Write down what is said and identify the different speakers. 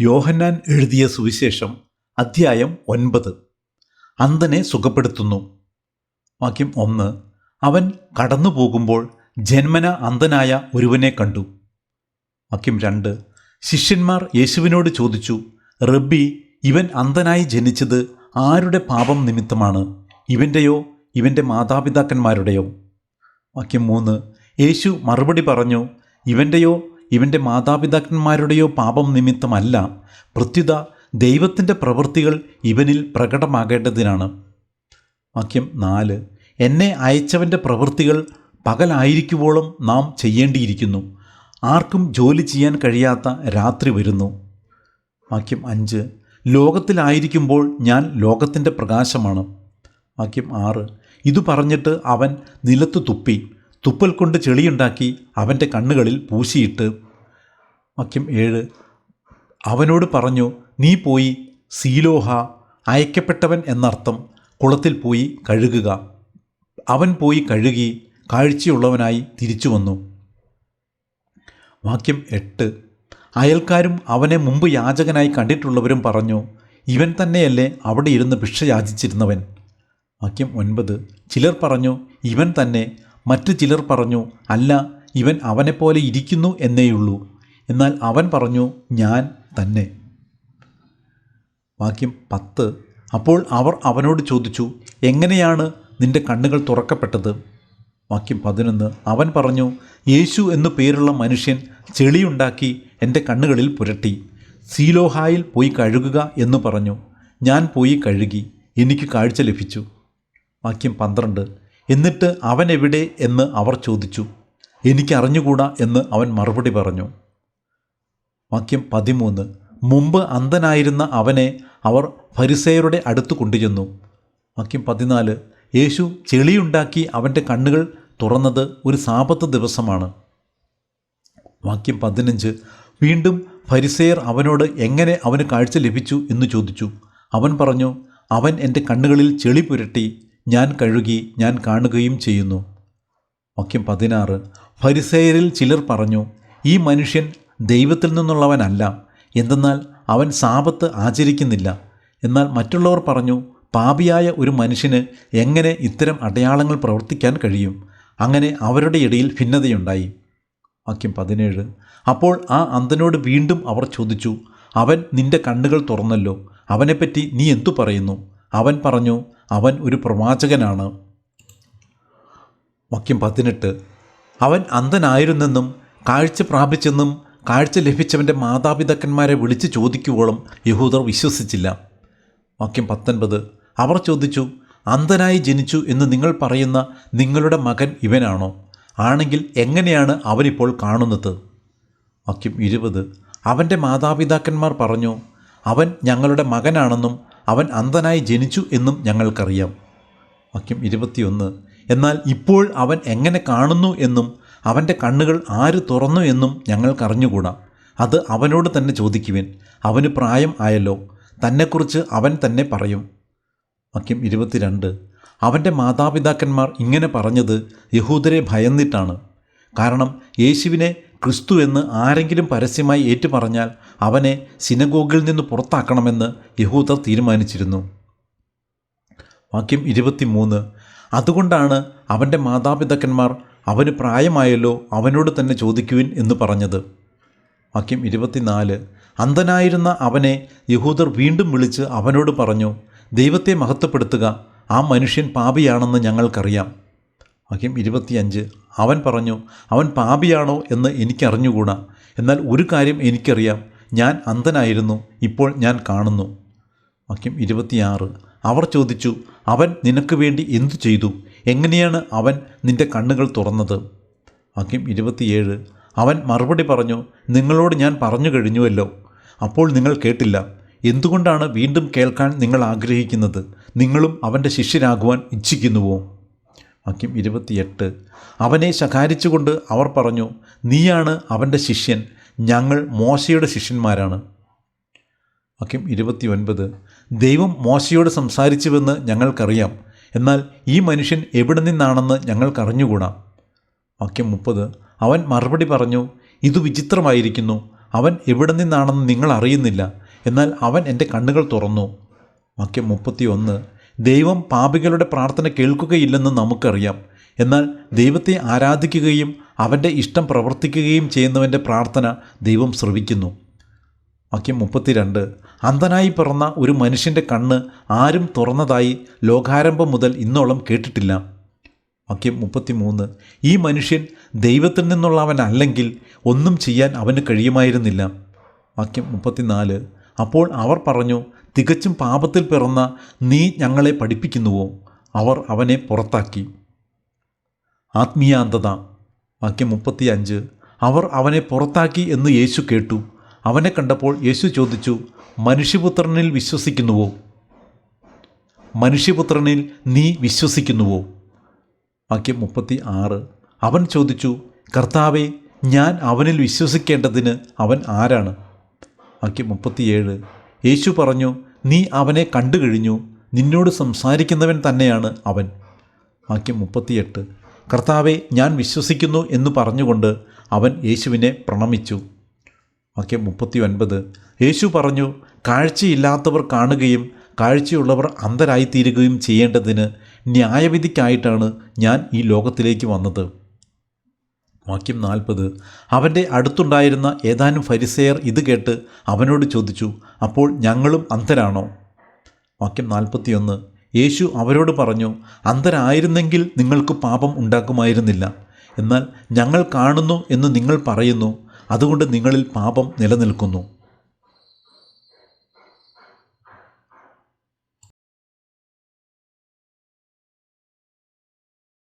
Speaker 1: യോഹന്നാൻ എഴുതിയ സുവിശേഷം അധ്യായം ഒൻപത്. അന്തനെ സുഖപ്പെടുത്തുന്നു. വാക്യം ഒന്ന്. അവൻ കടന്നു പോകുമ്പോൾ ജന്മന അന്ധനായ ഒരുവനെ കണ്ടു. വാക്യം രണ്ട്. ശിഷ്യന്മാർ യേശുവിനോട് ചോദിച്ചു റബ്ബി ഇവൻ അന്ധനായി ജനിച്ചത് ആരുടെ പാപം നിമിത്തമാണ്? ഇവന്റെയോ ഇവന്റെ മാതാപിതാക്കന്മാരുടെയോ? വാക്യം മൂന്ന്. യേശു മറുപടി പറഞ്ഞു ഇവന്റെയോ ഇവന്റെ മാതാപിതാക്കന്മാരുടെയോ പാപം നിമിത്തമല്ല പ്രത്യുത ദൈവത്തിന്റെ പ്രവൃത്തികൾ ഇവനിൽ പ്രകടമാകേണ്ടതിനാണ്. വാക്യം നാല് എന്നെ അയച്ചവന്റെ പ്രവൃത്തികൾ പകലായിരിക്കുവോളം നാം ചെയ്യേണ്ടിയിരിക്കുന്നു. ആർക്കും ജോലി ചെയ്യാൻ കഴിയാത്ത രാത്രി വരുന്നു. വാക്യം അഞ്ച് ലോകത്തിലായിരിക്കുമ്പോൾ ഞാൻ ലോകത്തിന്റെ പ്രകാശമാണ്. വാക്യം ആറ് ഇതു പറഞ്ഞിട്ട് അവൻ നിലത്തു തുപ്പി. തുപ്പൽ കൊണ്ട് ചെളിയുണ്ടാക്കി അവന്റെ കണ്ണുകളിൽ പൂശിയിട്ട് വാക്യം ഏഴ്. അവനോട് പറഞ്ഞു നീ പോയി സീലോഹ അയക്കപ്പെട്ടവൻ എന്നർത്ഥം കുളത്തിൽ പോയി കഴുകുക. അവൻ പോയി കഴുകി കാഴ്ചയുള്ളവനായി തിരിച്ചു വന്നു. വാക്യം എട്ട്. അയൽക്കാരും അവനെ മുമ്പ് യാചകനായി കണ്ടിട്ടുള്ളവരും പറഞ്ഞു ഇവൻ തന്നെയല്ലേ അവിടെ ഇരുന്ന് ഭിക്ഷ യാചിച്ചിരുന്നവൻ? വാക്യം ഒൻപത്. ചിലർ പറഞ്ഞു ഇവൻ തന്നെ മറ്റു ചിലർ പറഞ്ഞു അല്ല ഇവൻ അവനെപ്പോലെ ഇരിക്കുന്നു എന്നേയുള്ളൂ. എന്നാൽ അവൻ പറഞ്ഞു ഞാൻ തന്നെ. വാക്യം പത്ത്. അപ്പോൾ അവർ അവനോട് ചോദിച്ചു എങ്ങനെയാണ് നിന്റെ കണ്ണുകൾ തുറക്കപ്പെട്ടത്? വാക്യം പതിനൊന്ന്. അവൻ പറഞ്ഞു യേശു എന്നു പേരുള്ള മനുഷ്യൻ ചെളിയുണ്ടാക്കി എന്റെ കണ്ണുകളിൽ പുരട്ടി. സീലോഹായിൽ പോയി കഴുകുക എന്ന് പറഞ്ഞു. ഞാൻ പോയി കഴുകി എനിക്ക് കാഴ്ച ലഭിച്ചു. വാക്യം പന്ത്രണ്ട്. എന്നിട്ട് അവൻ എവിടെ എന്ന് അവർ ചോദിച്ചു. എനിക്കറിഞ്ഞുകൂടാ എന്ന് അവൻ മറുപടി പറഞ്ഞു. വാക്യം പതിമൂന്ന്. മുമ്പ് അന്ധനായിരുന്ന അവനെ അവർ ഫരിസേയരുടെ അടുത്ത് കൊണ്ടുചെന്നു. വാക്യം പതിനാല്. യേശു ചെളിയുണ്ടാക്കി അവന്റെ കണ്ണുകൾ തുറന്നത് ഒരു സാപത്ത് ദിവസമാണ്. വാക്യം പതിനഞ്ച്. വീണ്ടും ഫരിസേയർ അവനോട് എങ്ങനെ അവന് കാഴ്ച ലഭിച്ചു എന്ന് ചോദിച്ചു. അവൻ പറഞ്ഞു അവൻ എന്റെ കണ്ണുകളിൽ ചെളി പുരട്ടി ഞാൻ കഴുകി ഞാൻ കാണുകയും ചെയ്യുന്നു. വാക്യം പതിനാറ്. ഫരിസേയരിൽ ചിലർ പറഞ്ഞു ഈ മനുഷ്യൻ ദൈവത്തിൽ നിന്നുള്ളവനല്ല. എന്തെന്നാൽ അവൻ സാപത്ത് ആചരിക്കുന്നില്ല. എന്നാൽ മറ്റുള്ളവർ പറഞ്ഞു പാപിയായ ഒരു മനുഷ്യന് എങ്ങനെ ഇത്തരം അടയാളങ്ങൾ പ്രവർത്തിക്കാൻ കഴിയും? അങ്ങനെ അവരുടെ ഇടയിൽ ഭിന്നതയുണ്ടായി. വാക്യം പതിനേഴ്. അപ്പോൾ ആ അന്ധനോട് വീണ്ടും അവർ ചോദിച്ചു അവൻ നിന്റെ കണ്ണുകൾ തുറന്നല്ലോ. അവനെപ്പറ്റി നീ എന്തു പറയുന്നു അവൻ പറഞ്ഞു അവൻ ഒരു പ്രവാചകനാണ്. വാക്യം പതിനെട്ട്. അവൻ അന്ധനായിരുന്നെന്നും കാഴ്ച പ്രാപിച്ചെന്നും കാഴ്ച ലഭിച്ചവന്റെ മാതാപിതാക്കന്മാരെ വിളിച്ച് ചോദിക്കുവോളം യഹൂദർ വിശ്വസിച്ചില്ല. വാക്യം പത്തൊൻപത്. അവർ ചോദിച്ചു അന്ധനായി ജനിച്ചു എന്ന് നിങ്ങൾ പറയുന്ന നിങ്ങളുടെ മകൻ ഇവനാണോ? ആണെങ്കിൽ എങ്ങനെയാണ് അവനിപ്പോൾ കാണുന്നത്? വാക്യം ഇരുപത്. അവന്റെ മാതാപിതാക്കന്മാർ പറഞ്ഞു അവൻ ഞങ്ങളുടെ മകനാണെന്നും അവൻ അന്ധനായി ജനിച്ചു എന്നും ഞങ്ങൾക്കറിയാം. വാക്യം ഇരുപത്തിയൊന്ന്. എന്നാൽ ഇപ്പോൾ അവൻ എങ്ങനെ കാണുന്നു എന്നും അവന്റെ കണ്ണുകൾ ആര് തുറന്നു എന്നും ഞങ്ങൾക്കറിഞ്ഞുകൂടാ. അത് അവനോട് തന്നെ ചോദിക്കുവിൻ. അവന് പ്രായം ആയല്ലോ. തന്നെക്കുറിച്ച് അവൻ തന്നെ പറയും. വാക്യം ഇരുപത്തിരണ്ട്. അവന്റെ മാതാപിതാക്കന്മാർ ഇങ്ങനെ പറഞ്ഞത് യഹൂദരെ ഭയന്നിട്ടാണ്. കാരണം യേശുവിനെ ക്രിസ്തു എന്ന് ആരെങ്കിലും പരസ്യമായി ഏറ്റുപറഞ്ഞാൽ അവനെ സിനഗോഗിൽ നിന്ന് പുറത്താക്കണമെന്ന് യഹൂദർ തീരുമാനിച്ചിരുന്നു. വാക്യം ഇരുപത്തിമൂന്ന്. അതുകൊണ്ടാണ് അവന്റെ മാതാപിതാക്കന്മാർ അവന് പ്രായമായല്ലോ അവനോട് തന്നെ ചോദിക്കുവിൻ എന്ന് പറഞ്ഞത്. വാക്യം ഇരുപത്തിനാല്. അന്ധനായിരുന്ന അവനെ യഹൂദർ വീണ്ടും വിളിച്ച് അവനോട് പറഞ്ഞു ദൈവത്തെ മഹത്വപ്പെടുത്തുക ആ മനുഷ്യൻ പാപിയാണെന്ന് ഞങ്ങൾക്കറിയാം. വാക്യം ഇരുപത്തിയഞ്ച്. അവൻ പറഞ്ഞു അവൻ പാപിയാണോ എന്ന് എനിക്കറിഞ്ഞുകൂടാ എന്നാൽ ഒരു കാര്യം എനിക്കറിയാം ഞാൻ അന്ധനായിരുന്നു ഇപ്പോൾ ഞാൻ കാണുന്നു. വാക്യം ഇരുപത്തിയാറ്. അവർ ചോദിച്ചു അവൻ നിനക്ക് വേണ്ടി എന്തു ചെയ്തു? എങ്ങനെയാണ് അവൻ നിന്റെ കണ്ണുകൾ തുറന്നത്? വാക്യം ഇരുപത്തിയേഴ്. അവൻ മറുപടി പറഞ്ഞു നിങ്ങളോട് ഞാൻ പറഞ്ഞു കഴിഞ്ഞുവല്ലോ. അപ്പോൾ നിങ്ങൾ കേട്ടില്ല. എന്തുകൊണ്ടാണ് വീണ്ടും കേൾക്കാൻ നിങ്ങൾ ആഗ്രഹിക്കുന്നത്? നിങ്ങളും അവന്റെ ശിഷ്യരാകുവാൻ ഇച്ഛിക്കുന്നുവോ? വാക്യം ഇരുപത്തിയെട്ട്. അവനെ ശകാരിച്ചുകൊണ്ട് അവർ പറഞ്ഞു നീയാണ് അവന്റെ ശിഷ്യൻ. ഞങ്ങൾ മോശയുടെ ശിഷ്യന്മാരാണ്. വാക്യം ഇരുപത്തി ഒൻപത് ദൈവം മോശയോട് സംസാരിച്ചുവെന്ന് ഞങ്ങൾക്കറിയാം. എന്നാൽ ഈ മനുഷ്യൻ എവിടെ നിന്നാണെന്ന് ഞങ്ങൾക്കറിഞ്ഞുകൂടാ. വാക്യം മുപ്പത്. അവൻ മറുപടി പറഞ്ഞു ഇത് വിചിത്രമായിരിക്കുന്നു. അവൻ എവിടെ നിന്നാണെന്ന് നിങ്ങൾ അറിയുന്നില്ല. എന്നാൽ അവൻ എന്റെ കണ്ണുകൾ തുറന്നു. വാക്യം മുപ്പത്തി ഒന്ന് ദൈവം പാപികളുടെ പ്രാർത്ഥന കേൾക്കുകയില്ലെന്ന് നമുക്കറിയാം. എന്നാൽ ദൈവത്തെ ആരാധിക്കുകയും അവന്റെ ഇഷ്ടം പ്രവർത്തിക്കുകയും ചെയ്യുന്നവന്റെ പ്രാർത്ഥന ദൈവം ശ്രവിക്കുന്നു. വാക്യം മുപ്പത്തിരണ്ട്. അന്ധനായി പിറന്ന ഒരു മനുഷ്യന്റെ കണ്ണ് ആരും തുറന്നതായി ലോകാരംഭം മുതൽ ഇന്നോളം കേട്ടിട്ടില്ല. വാക്യം മുപ്പത്തിമൂന്ന്. ഈ മനുഷ്യൻ ദൈവത്തിൽ നിന്നുള്ളവനല്ലെങ്കിൽ ഒന്നും ചെയ്യാൻ അവന് കഴിയുമായിരുന്നില്ല. വാക്യം മുപ്പത്തിനാല്. അപ്പോൾ അവർ പറഞ്ഞു തികച്ചും പാപത്തിൽ പിറന്ന നീ ഞങ്ങളെ പഠിപ്പിക്കുന്നുവോ? അവർ അവനെ പുറത്താക്കി. ആത്മീയാന്തത. വാക്യം മുപ്പത്തി അഞ്ച് അവർ അവനെ പുറത്താക്കി എന്ന് യേശു കേട്ടു. അവനെ കണ്ടപ്പോൾ യേശു ചോദിച്ചു മനുഷ്യപുത്രനിൽ വിശ്വസിക്കുന്നുവോ? മനുഷ്യപുത്രനിൽ നീ വിശ്വസിക്കുന്നുവോ? വാക്യം മുപ്പത്തി ആറ് അവൻ ചോദിച്ചു കർത്താവെ ഞാൻ അവനിൽ വിശ്വസിക്കേണ്ടതിന് അവൻ ആരാണ്? വാക്യം മുപ്പത്തിയേഴ്. യേശു പറഞ്ഞു നീ അവനെ കണ്ടു കഴിഞ്ഞു നിന്നോട് സംസാരിക്കുന്നവൻ തന്നെയാണ് അവൻ. വാക്യം മുപ്പത്തിയെട്ട്. കർത്താവെ ഞാൻ വിശ്വസിക്കുന്നു എന്ന് പറഞ്ഞുകൊണ്ട് അവൻ യേശുവിനെ പ്രണമിച്ചു. വാക്യം മുപ്പത്തി ഒൻപത് യേശു പറഞ്ഞു കാഴ്ചയില്ലാത്തവർ കാണുകയും കാഴ്ചയുള്ളവർ അന്ധരായിത്തീരുകയും ചെയ്യേണ്ടതിന് ന്യായവിധിക്കായിട്ടാണ് ഞാൻ ഈ ലോകത്തിലേക്ക് വന്നത്. വാക്യം നാൽപ്പത്. അവന്റെ അടുത്തുണ്ടായിരുന്ന ഏതാനും ഫരിസെയർ ഇത് കേട്ട് അവനോട് ചോദിച്ചു അപ്പോൾ ഞങ്ങളും അന്ധരാണോ? വാക്യം നാൽപ്പത്തിയൊന്ന്. യേശു അവരോട് പറഞ്ഞു അന്ധരായിരുന്നെങ്കിൽ നിങ്ങൾക്ക് പാപം ഉണ്ടാക്കുമായിരുന്നില്ല. എന്നാൽ ഞങ്ങൾ കാണുന്നു എന്ന് നിങ്ങൾ പറയുന്നു. അതുകൊണ്ട് നിങ്ങളിൽ പാപം നിലനിൽക്കുന്നു.